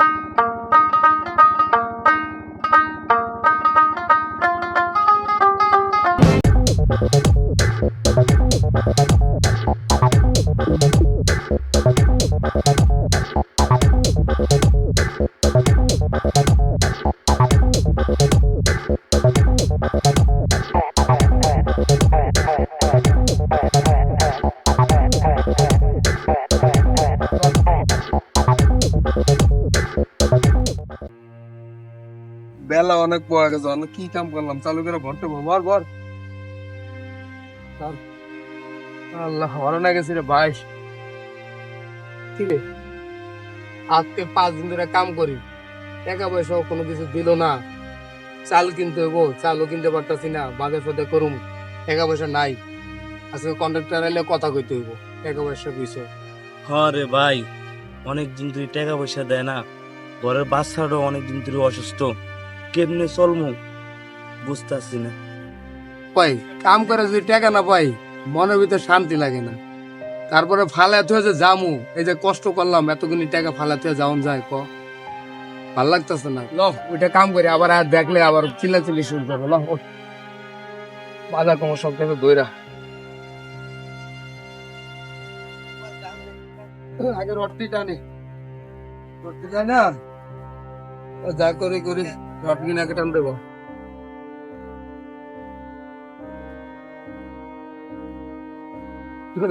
বেলা পড়ে গেছে কি কাম করলাম? চালু করে ভরতে বর চল। আল্লাহ হরণা গেছি রে ভাই। ঠিক আজকে পাঁচ দিন ধরে কাম করি। টাকা পয়সাও কোনো কিছু দিল না। চাল কিনতে হইব, চালও কিনতে পারতাছি না বাজার ফাজার করুম। টাকা পয়সা নাই। আজকে কন্ট্রাক্টর এলে কথা কইতে হইব, টাকা পয়সা বিষয় হ্যাঁ রে ভাই, অনেক দিন ধরে টাকা পয়সা দেয় না। ঘরের বাচ্চাটাও অনেক দিন ধরে অসুস্থ। কেমনে চলমু বুঝতেছি না। পাই কাম করে যদি টাকা না পাই মনের ভিতরে শান্তি লাগে না। তারপরে ফালাতে হয়েছে জামু এই যে কষ্ট করলাম এতগুলি টাকা ফালাতে যাওন যায় ক? ভালো লাগতেছে না। ল ওইটা কাম করি আবার আর দেখলে আবার চিল্লাচিল্লি শুরু করব। ল। বাজার কমার সব থেকে দইরা। আগে রটটি টানে। করতে যায় না ও যা করে করি।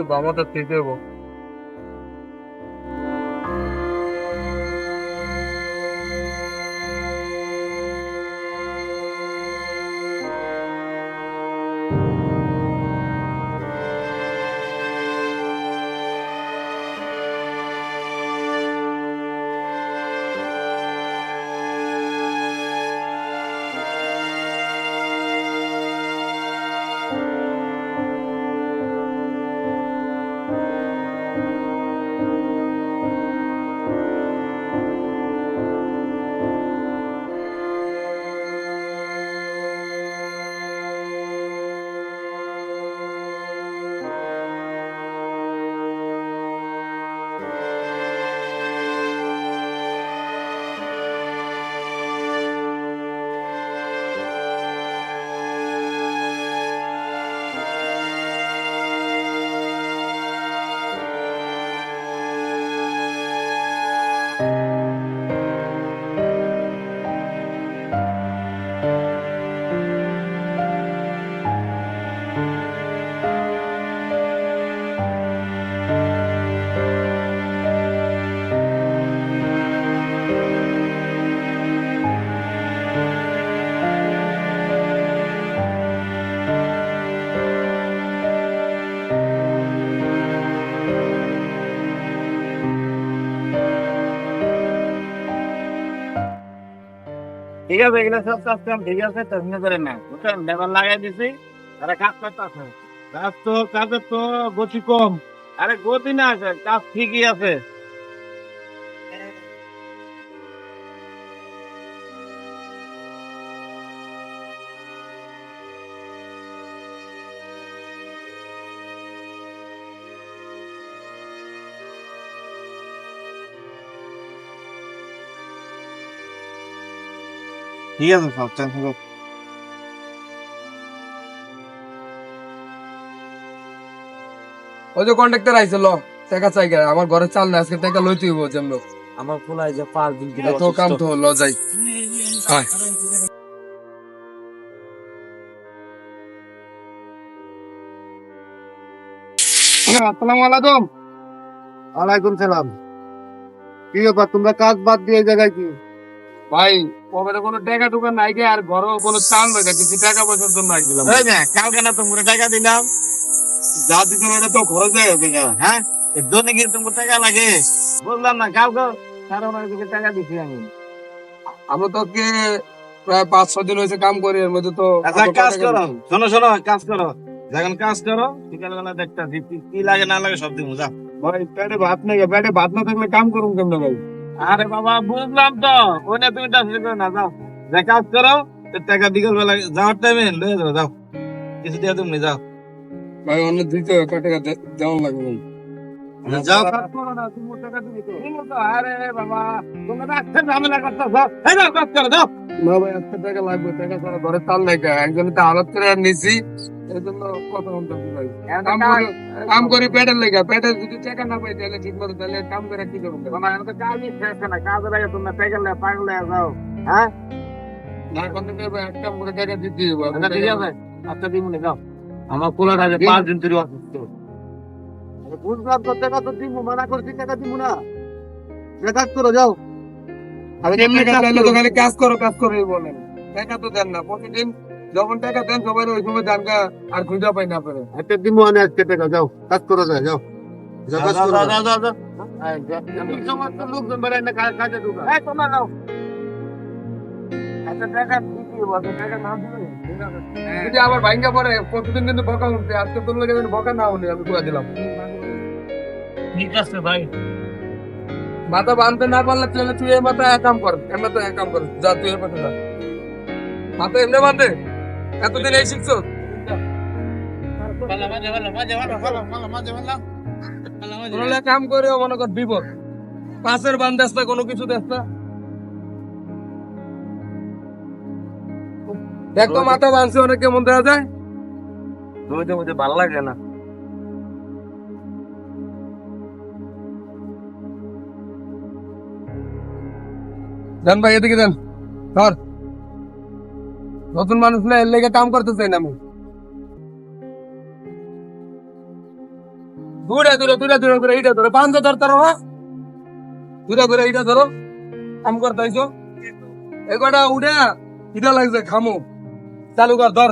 বাবাটা দেবো? ঠিক আছে, এগুলো সব কাজ কাম ঠিক আছে টেনশন করেন না। বুঝছেন? লেবার লাগাই দিছি তারা কাজ করতেছে। কাজ তো, কাজের তো গতি কম। আরে গতি না আছে, কাজ ঠিকই আছে। ঠিক আছে সব টেনশন ওই যে কন্ট্রাক্টর আইছে ল টাকা চাই আমার ঘরে চাল না আজকে টাকা লইতে হইব যেমন আমার ফুলাই যে পাঁচ দিন এত কাম তো ল যাই। আয়। আসসালামু আলাইকুম। ওয়ালাইকুম সালাম। কি ব্যাপার তোমরা কাজ বাদ দিয়ে এই জায়গায় কি? ভাই পকেটে কোনো টাকা টুকা নাই গে আর ঘরেও কোনো চাল নাই কিছু টাকা পয়সার জন্য কালকে না তোমরা টাকা দিলাম। যা এটা তো খরচ হয়ে গেছে হ্যাঁ? এর জন্য কি তোমার টাকা লাগে? বললাম না কালকে টাকা দিছি আমি। আমরা তো কে প্রায় পাঁচ ছ দিন হয়েছে কাম করি এর মধ্যে তো আচ্ছা কাজ করো। শোনো শোনো কাজ করো। যখন কাজ করো বিকালবেলা দেখতে কি লাগে না লাগে সব দিন ভাই পেটে ভাত নেই পেটে ভাত না থাকলে কাম করুন কেমনে ভাই? আরে বাবা বুঝলাম তো। ওই না তুমি টাকা করো না যাও। যে কাজ করো টাকা বিকাল বেলা যাওয়ার টাইমে লয়ে যাও যাও। কিছু দিয়ে তুমি যাও। ভাই অন্য দিতে হবে, কয় টাকা দে- দেওয়ান লাগবে ভাই যাও। আরে বাবা তোমরা একটা ঝামেলা করতেছ এই যাও কাজ করো যাও। না ভাই একটা টাকা লাগবে টাকা ছাড়া ঘরে তাল নাই একজনে তো আলাপ করে নিছি। এই জন্য কথা কাম করি পেটের লেগা। পেটের যদি টাকা না পাই তাহলে ঠিক মতো তাহলে কাম করে কি করব? কাজই শেষ না। কাজের আগে তোমরা পেগেলে পাগলে যাও। হ্যাঁ? না কোন টাকা দিতে আচ্ছা ঠিক আছে। আচ্ছা দিমুনি যাও। আমার আছে পাঁচ দিন ধরে অসুস্থ বুঝলাম তো টাকা তো দিব মানা করছি টাকা দিব না। কাজ করো যাও। আরে এমনি কাজ কাজ করো। কাজ করো বলেন। টাকা তো দেন না প্রতিদিন যখন টাকা দেন সবাই ওই সময় দান আর খুঁজা পাই না পারে। একটা দিব আনে আজকে টাকা যাও কাজ করো যায় যাও। যাও কাজ করো যাও। লোকজন বেড়ায় না কাজে ঢুকা এই তোমরা যাও। আচ্ছা টাকা দিতে হবে? টাকা না দিলে যদি আবার ভাঙ্গা পরে প্রতিদিন কিন্তু বকা উঠবে আজকে তোর বকা না হলে আমি করে দিলাম। ঠিক আছে ভাই। মাথা বাঁধতে না পারলে তুই এই মাথা এক কাম কর এমনি তো এক কাম কর যা তুই এই মাথা যা। মাথা এমনি বাঁধে? এতদিন এই শিখছো? কাম করেও মনে কর বিপদ। পাশের বান না কোনো কিছু দেস না। দেখ মাথা বাঁধছে অনেক কেমন দেওয়া যায়। মধ্যে মধ্যে ভালো লাগে না। দেন ভাই এদিকে দেন। ধর। নতুন মানুষ না এর লেগে কাম করতে চাই না আমি। দূরে দূরে দূরে দূরে দূরে এইটা ধরো পাঁচ ধর, ধরো হ্যাঁ? দূরে দূরে এইটা ধরো, কাম করতে আইছো। এগোটা উঠে এটা লাগছে খামু চালু কর, ধর।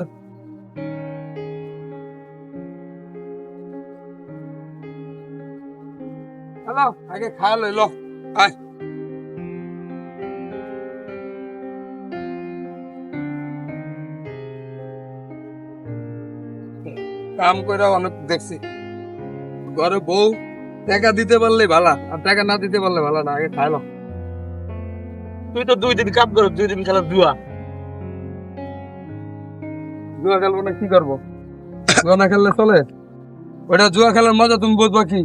আগে খাওয়া লইল আয়। কাম করে অনেক দেখছি। ঘরে বউ, টাকা দিতে পারলে ভালা, আর টাকা না দিতে পারলে ভালো না, আগে খাইলো। তুই তো দুই দিন কাজ করো, দুই দিন খেলা দুয়া। জুয়া খেলব না, কি করব? জুয়া না খেললে চলে? ওটা জুয়া খেলার মজা তুমি বুঝবা কি?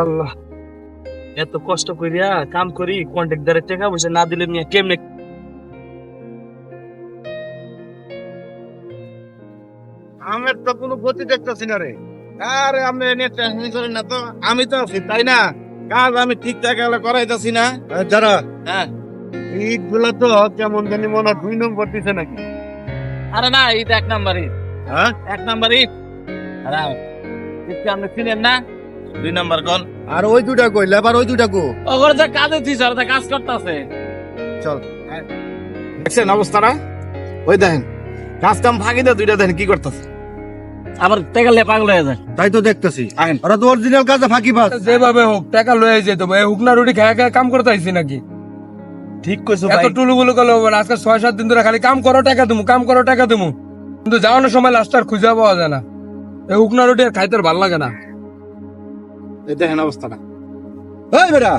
আল্লাহ। এত কষ্ট করিয়া কাম করি কন্ট্রাক্টরের টাকা পয়সা না দিলে নিয়ে কেমনে গতি দেখতেছি না রে। আরে আপনি এনে টেনশন করেন না তো। আমি তো আছি তাই না? কাজ আমি ঠিকঠাক হলে করাইতেছি না। যারা হ্যাঁ। ইটগুলো তো কেমন জানি মনে দুই নম্বর দিছে নাকি? আরে না ঈদ এক নাম্বার ঈদ। হ্যাঁ? এক নাম্বার ঈদ। আরে ঈদকে আপনি চিনেন না? দুই নাম্বার কোন? আর ওই দুটা কই লেবার ওই দুটা কো। ওগুলো যে কাজে দিছে তো কাজ করতেছে। চল। দেখছেন অবস্থাটা? ওই দেখেন কাজ কাম ফাঁকি দেয় দুইটা দেখেন কি করতেছে? আবার টেকালে পাগল হয়ে যায়। তাই তো দেখতেছি। আইন। ওরা তো অরিজিনাল কাজে ফাঁকি পাস। যেভাবে হোক টাকা লয়ে যেত ভাই হুকনা রুটি খায় খায় কাম করতে আইছি নাকি? ঠিক কইছো এত টুলু গুলো হবে আজকে ছয় সাত দিন ধরে খালি কাম করো টাকা দিমু কাম করো টাকা দিমু। কিন্তু যাওয়ানোর সময় লাস্ট আর খুঁজে পাওয়া যায় না। এই হুকনা রুটি আর খাইতে ভালো লাগে না। এই দেখেন অবস্থাটা। এই বেটা!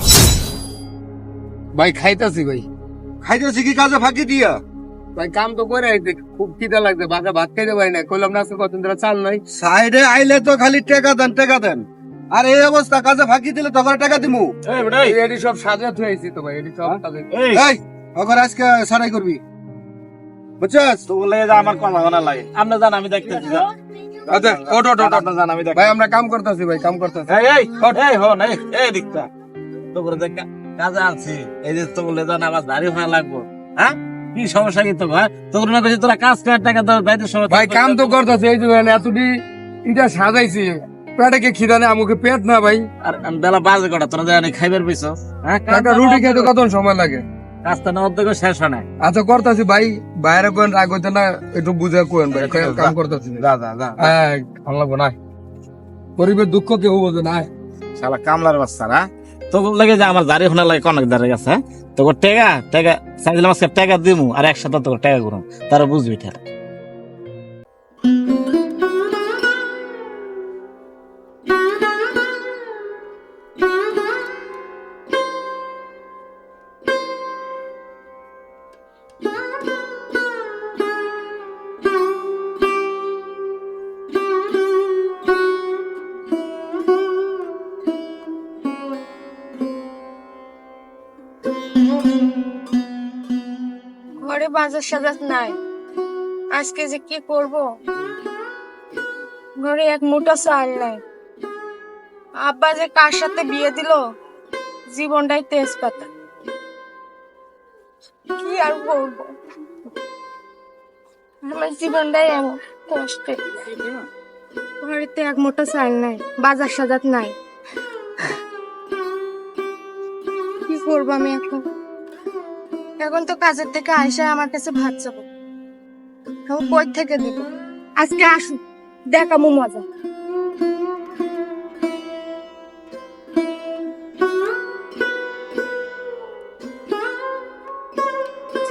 ভাই খাইতাছি ভাই। খাইতেছি কি কাজে ফাঁকি দিয়া? ভাই কাম তো করে খুব খিদা লাগছে বাসা ভাত খাইতে পারি না কইলাম না ধরে চাল নাই? সাইডে আইলে তো খালি টাকা দেন টাকা দেন। আর এই অবস্থা কাজে ফাঁকি দিলে তখন টাকা দিমু। এডি সব সাজা তো ভাই এডি সব এই। এই ওখানে আজকে সারাই করবি। বুঝছস? তো বলে যে আমার কোন লাগা লাগে। আপনি জান আমি দেখতেছি যা। আচ্ছা ওট ওট ওট আপনি জান আমি দেখ ভাই আমরা কাম করতেছি ভাই কাম করতেছি। এই এই এই হন এই এই দিকটা। তো বলে দেখ কাজে আছি। এই যে তো বলে জান আমার দাড়ি হওয়া লাগবো। হ্যাঁ? কি সমস্যা কি ভাই তোর না তোরা কাজ করে টাকা দায়িত্ব সময় ভাই কাম তো করতেছি এই যে এতটি এটা সাজাইছি। পেটে কে খিদা নেই আমাকে পেট না ভাই। আর বেলা বাজে কটা তোরা জানি খাইবার পয়সা হ্যাঁ একটা রুটি খেতে কত সময় লাগে? কাজটা না অর্ধেক শেষ হয় না আচ্ছা করতেছি ভাই। বাইরে কোন রাগ হইতে না একটু বুঝে কোন ভাই। কাম করতেছি। যা যা যা। হ্যাঁ ভালো লাগবো না গরিবের দুঃখ কেউ বোঝে না শালা কামলার বাচ্চা না তো লাগে যে আমার দাড়ি হোনা লাগে অনেক দাঁড়িয়ে গেছে তোকে টেগা টেগা সাইজলাম আজকে টেগা দিমু আর একসাথে তোকে টেগা করুন তারা বুঝবি ঠেলা বাজার সাজাত নাই। আজকে যে কি করব? ঘরে এক মুঠো চাল নাই। আব্বা যে কার সাথে বিয়ে দিল? জীবনটাই তেজপাতা। কি আর করব আমার জীবনটাই এমন কষ্টে। ঘরেতে এক মুঠো চাল নাই, বাজার সাজাত নাই। কি করব আমি এখন? এখন তো কাজের থেকে আইসা আমার কাছে ভাত চাবো। এখন কই থেকে দিব? আজকে আসুক দেখাবো মজা।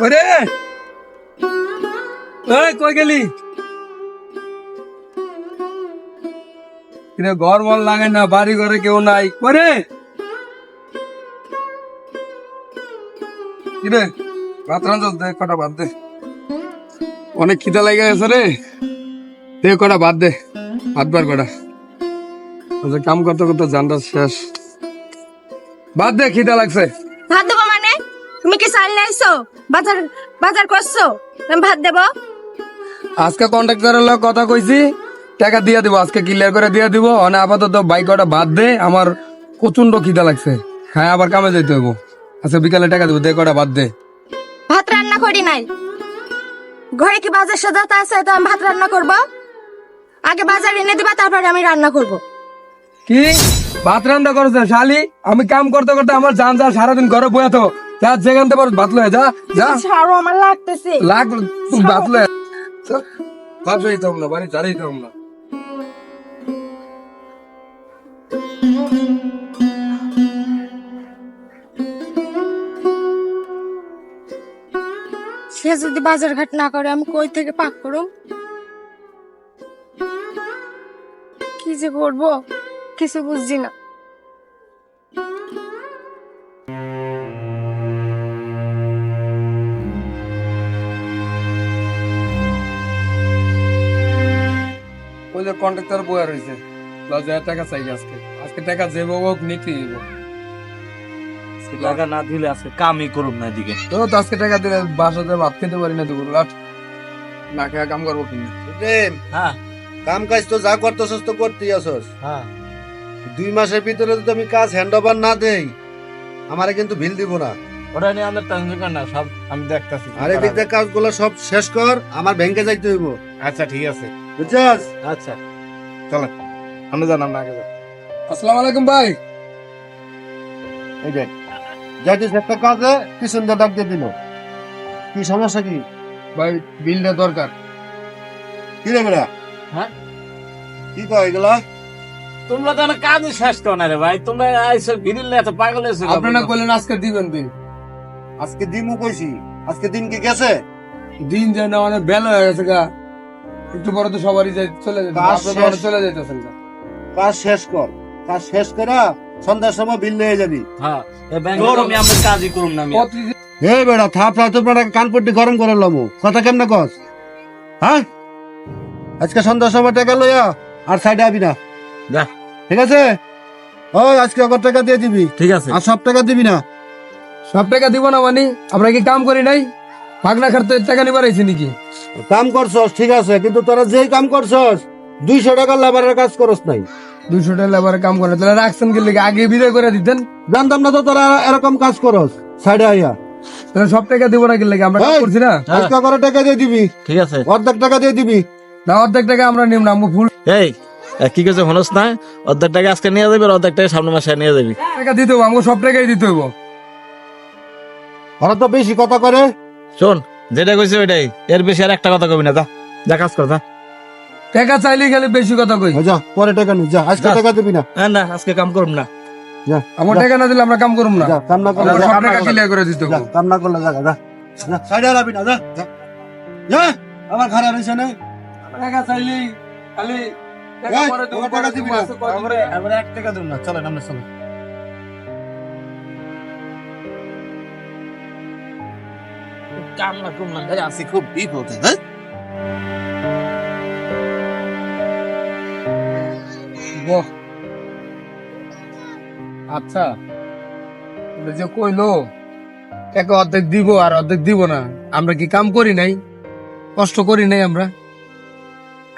ওরে! কই গেলি? ঘর মল লাগে না বাড়ি ঘরে কেউ নাই? ওরে! কিরে? ভাত রান্ধস দে কটা ভাত দে। অনেক খিদা লেগে গেছে রে। দে কটা বাদ দে। বার কটা। আচ্ছা, কাম করতে করতে জানটা শেষ। বাদ দে খিদা লাগছে। ভাত দেবো মানে? তুমি কি আইছো বাজার বাজার করছ? আমি ভাত দেবো। আজকে কন্ট্রাক্টরের লোক কথা কইছি টাকা দিয়ে দিব আজকে ক্লিয়ার করে দিয়ে দিব। অনে আপাতত বাইক বাদ দে আমার প্রচণ্ড খিদা লাগছে। হ্যাঁ আবার কামে যাইতে হইব। আচ্ছা বিকালে টাকা দিব দে কটা বাদ দে। ভাত রান্না করি নাই। ঘরে কি বাজার সাজাতে আছে তো আমি ভাত রান্না করব? আগে বাজার এনে দিবা তারপরে আমি রান্না করব। কি? ভাত রান্না করেছে শালি? আমি কাম করতে করতে আমার জান যা সারাদিন ঘরে বয়ে তো যা যেখান থেকে ভাত লয়ে যা যা। ছাড়ো আমার লাগতেছে। লাগ ভাত লয়ে ভাত যাইতাম না বাড়ি দাঁড়াইতাম না। সে যদি বাজার ঘাট না করে, আমি কই থেকে পাক করুম? কি যে করব? কিছু বুঝছি না। কন্ট্রাক্টর বয়ে রয়েছে লজার টাকা চাই আজকে। আজকে টাকা যে হোক নিতে টাকা না দিলে আজকে কামই করুম না এদিকে। তো আজকে টাকা দিলে বাসাতে ভাত খেতে পারি না দুপুর রাত না খেয়ে কাম করব প্রেম হ্যাঁ। কাম কাজ তো যা করতেছস তো করতেই আসস। হ্যাঁ। দুই মাসের ভিতরে যদি আমি কাজ হ্যান্ড ওভার না দেই আমারে কিন্তু বিল দিব না। ওটা নিয়ে আমাদের টেনশন কর না সব আমি দেখতাছি। আর কাজগুলো সব শেষ কর আমার ব্যাংকে যাইতে হইব। আচ্ছা ঠিক আছে। বুঝছস? আচ্ছা। চলো। আমরা জানাম না আগে। আসসালামু আলাইকুম ভাই। এই যে। যাইতিস একটা কাজে কি ডাক দিয়ে দিল। কি সমস্যা কি? ভাই বিলটা দরকার। কি রে বেড়া? হ্যাঁ? কি কয় এগুলা? তোমরা তো কাজই শেষ করো না রে ভাই তোমরা এত পাগল হয়েছো আপনারা কইলেন আজকে দিবেন দিন আজকে দিমু কইছি। আজকে দিন কি গেছে? দিন যায় না অনেক বেলা হয়ে গেছে গা। একটু পরে তো সবারই যাই চলে যেতে চলে যাইতেছেন গা। কাজ শেষ কর। কাজ শেষ করে সন্ধ্যার সময় বিল নিয়ে যাবি। হ্যাঁ আমি আমরা কাজই করুম না আমি প্রতিদিন বেড়া থাপ থাপ তো বেড়া কানপট্টি গরম করে লমু। কথা কেমনে কস? হ্যাঁ? আজকে সন্ধ্যার সময় টাকা লইয়া আর সাইডে আবি না। যা। ঠিক আছে? ওই আজকে অগর টাকা দিয়ে দিবি। ঠিক আছে। আর সব টাকা দিবি না। সব টাকা দিব না মানে? আমরা কি কাম করি নাই? পাগনা খাতে টাকা নিবার আইছি নাকি? কাম করছস ঠিক আছে। কিন্তু তোরা যেই কাম করছস দুইশো টাকা লেবারের কাজ করস নাই। দুইশো টাকা লেবারে কাম করে। তাহলে রাখছেন কি লেগে? আগে বিদায় করে দিতেন। জানতাম না তো তোরা এরকম কাজ করস সাইডে আইয়া। তাহলে সব টাকা দিব না কি লেগে? আমরা করছি না? আজকে অগরে টাকা দিয়ে দিবি? ঠিক আছে। অর্ধেক টাকা দিয়ে দিবি? না অর্ধেক টাকা আমরা নিম না আমরা ফুল এই কি করছে হনস না? অর্ধেক টাকা আজকে নিয়ে যাবি আর অর্ধেক টাকা সামনে মাসে নিয়ে যাবি। টাকা দিতে হব আমাকে সব টাকাই দিতে হইব। ওরা তো বেশি কথা করে। শোন যেটা কইছে ওইটাই। এর বেশি আর একটা কথা কবি না যা। যা কাজ কর যা। টাকা চাইলে খালি বেশি কথা কই। যা পরে টাকা নি যা আজকে টাকা দিবি না। না, না আজকে কাম করুম না। যা আমার টাকা না দিলে আমরা কাম করুম না। যা কাম না করলে আমরা যা, সব টাকা ক্লিয়ার করে দিতে যা, কাম না করলে যা যা সাইডে আলাবি না যা যা। আমার খারাপ হয়েছে না। টাকা চাইলে খালি টাকা পরে দেবো, আমার টাকা দিবি না। এবারে এবারে এক টাকা দিন না। চলেন আমরা চলেন। কাম না কুম না ভাই আছি খুব বিপদে হ্যাঁ? বাহ। আচ্ছা যে কইলো টাকা অর্ধেক দিব আর অর্ধেক দিব না। আমরা কি কাম করি নাই? কষ্ট করি নাই আমরা?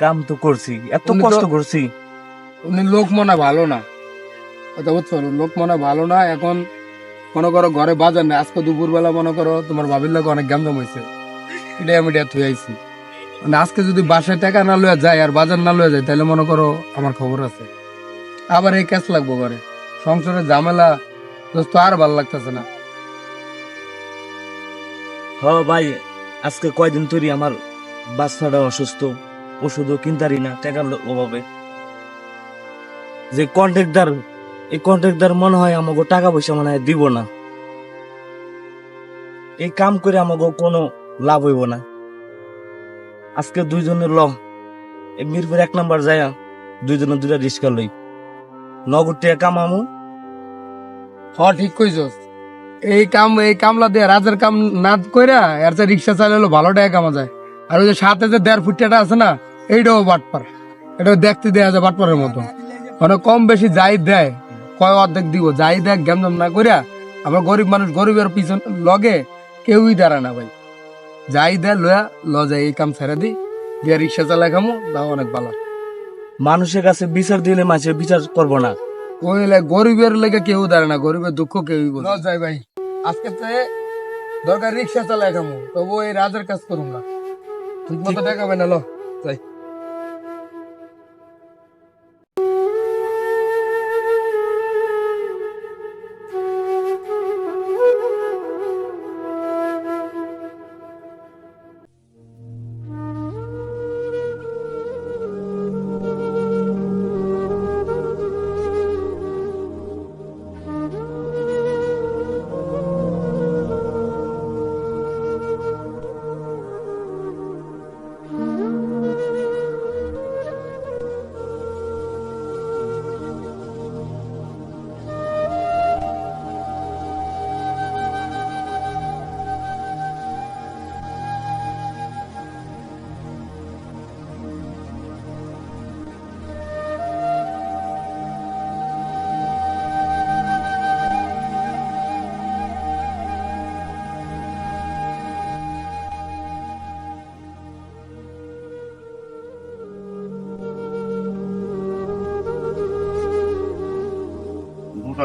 কাম তো করছি এত কষ্ট করছি। উনি লোক মনে ভালো না। কথা বুঝছ লোক মনে ভালো না এখন মনে করো ঘরে বাজার না আজকে দুপুর বেলা মনে করো তোমার ভাবির লোক অনেক গ্যামজাম হয়েছে এটা আমি এটা থুয়ে আইছি। মানে আজকে যদি বাসায় টাকা না লয়ে যায় আর বাজার না লয়ে যায় তাহলে মনে করো আমার খবর আছে। আবার এই ক্যাশ লাগবো ঘরে। সংসারের ঝামেলা, দোস্ত, আর ভালো লাগতেছে না। হ ভাই, আজকে কয়দিন ধরে আমার বাচ্চাটা অসুস্থ, ওষুধও কিনতারি না, টাকার অভাবে। যে কন্ট্রাক্টর এই কন্ট্রাক্টর মনে হয় আমাকে টাকা পয়সা মনে হয় দিব না। এই কাম করে আমাকে কোনো লাভ হইব না। আজকে দুইজনের ল এই মিরপুর এক নাম্বার যায় দুইজনের দুইটা রিক্সা লই। নগদ টাকা কামামু হ, ঠিক কইছস। এই কাম, এই কামলা দিয়ে রাজের কাম না কইরা এর যে রিক্সা ভালো টাকা কামা যায়। আর ওই যে সাথে যে দেড় আছে না, এইটাও বাটপার। এটা দেখতে দেয়া যায় বাটপারের মতো মানে কম বেশি যাই দেয়, কয় অর্ধেক দিব, যাই দেয় গ্যামজাম না কইরা আমরা গরিব মানুষ গরিবের পিছন লগে কেউই দাঁড়ায় না ভাই। যাই দেয় লয়া ল যায় এই কাম ছেড়ে দি, দিয়ে রিক্সা চালাই খামো, তাও অনেক ভালো। মানুষের কাছে বিচার দিলে মাঝে বিচার করব না। ওই লে- গরিবের লেগে কেউ দাঁড়ে না গরিবের দুঃখ কেউ বোঝে যাই ভাই। আজকে তে দরকার রিক্সা চালায় কামু তবু এই রাজার কাজ করুন না। ঠিক। মতো দেখাবে না লো যাই।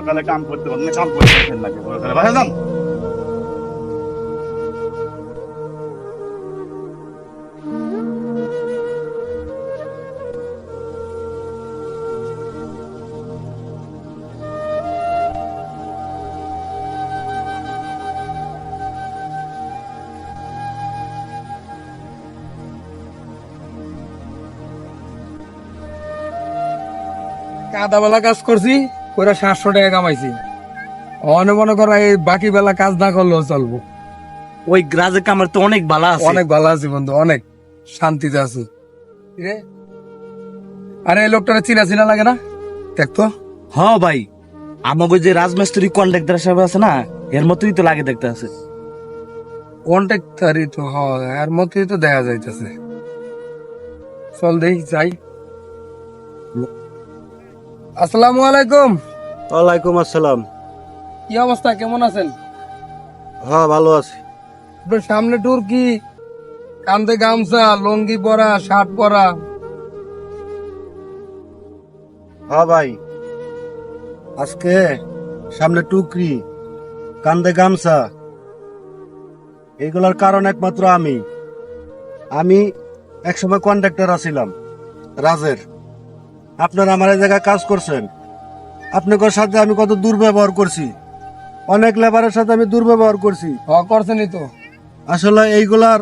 সকালে কাম করতে পারেন কাম করতে পারেন না বাইরে যান। কাদা বেলা কাজ করছি। করে সাতশো টাকা কামাইছি। অনেক মনে করো এই বাকি বেলা কাজ না করলেও চলবো। ওই গ্রাজের কামার তো অনেক ভালো আছে। অনেক ভালো আছি বন্ধু অনেক শান্তিতে আছি। রে আরে এই লোকটা চিনা চিনা লাগে না? দেখতো হ ভাই আমাকে যে রাজমিস্ত্রি কন্ট্রাক্টর সাহেব আছে না এর মতোই তো লাগে দেখতে আছে। কন্ট্যাক্টারই তো হয় এর মতোই তো দেখা যাইতেছে। চল দেই যাই। আসসালামু আলাইকুম। ওয়ালাইকুম আসসালাম। কি অবস্থা? কেমন আছেন? হ্যাঁ ভালো আছি। সামনে টুর কি? কান্দে গামছা লঙ্গি পরা শার্ট পরা। হ্যাঁ ভাই। আজকে সামনে টুকরি কান্দে গামছা। এগুলার কারণ একমাত্র আমি। আমি একসময় কন্ডাক্টর আছিলাম রাজের। আপনারা আমার এই জায়গায় কাজ করছেন। আপনাদের সাথে আমি কত দুর্ব্যবহার করছি। অনেক লেবারের সাথে আমি দুর্ব্যবহার করছি। করছেনই তো। আসলে এইগুলার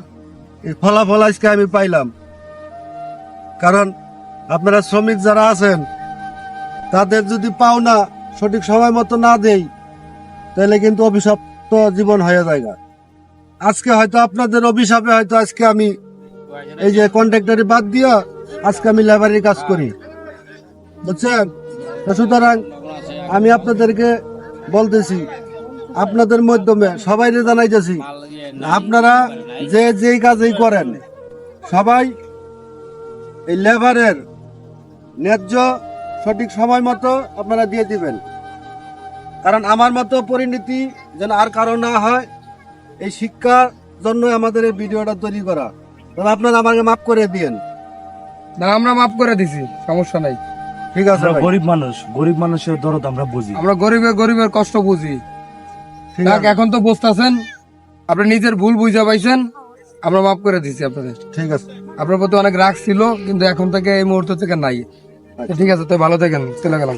ফলাফল আজকে আমি পাইলাম। কারণ আপনারা শ্রমিক যারা আছেন তাদের যদি পাওনা সঠিক সময় মতো না দেই তাহলে কিন্তু অভিশপ্ত জীবন হয়ে যায় না। আজকে হয়তো আপনাদের অভিশাপে হয়তো আজকে আমি এই যে কন্ট্রাক্টরি বাদ দিয়া আজকে আমি লেবারের কাজ করি। বুঝছেন? সুতরাং আমি আপনাদেরকে বলতেছি, আপনাদের মাধ্যমে সবাই জানাইতেছি, আপনারা যে যেই কাজই করেন, সবাই এই লেবারের ন্যায্য সঠিক সময় মতো আপনারা দিয়ে দিবেন। কারণ আমার মতো পরিণতি যেন আর কারও না হয়, এই শিক্ষার জন্য আমাদের এই ভিডিওটা তৈরি করা। তবে আপনারা আমাকে মাফ করে দিয়েন। না, আমরা মাফ করে দিছি, সমস্যা নাই। ঠিক আছে আমরা গরিব মানুষ গরিব মানুষের দরদ আমরা বুঝি। আমরা গরিবের গরিবের কষ্ট বুঝি। ঠিক যাক এখন তো বুঝতেছেন আপনি নিজের ভুল বুঝা পাইছেন আমরা মাফ করে দিছি আপনাদের। ঠিক আছে। আপনার প্রতি অনেক রাগ ছিল কিন্তু এখন থেকে এই মুহূর্ত থেকে নাই। ঠিক আছে তো ভালো থাকেন। চলে গেলাম।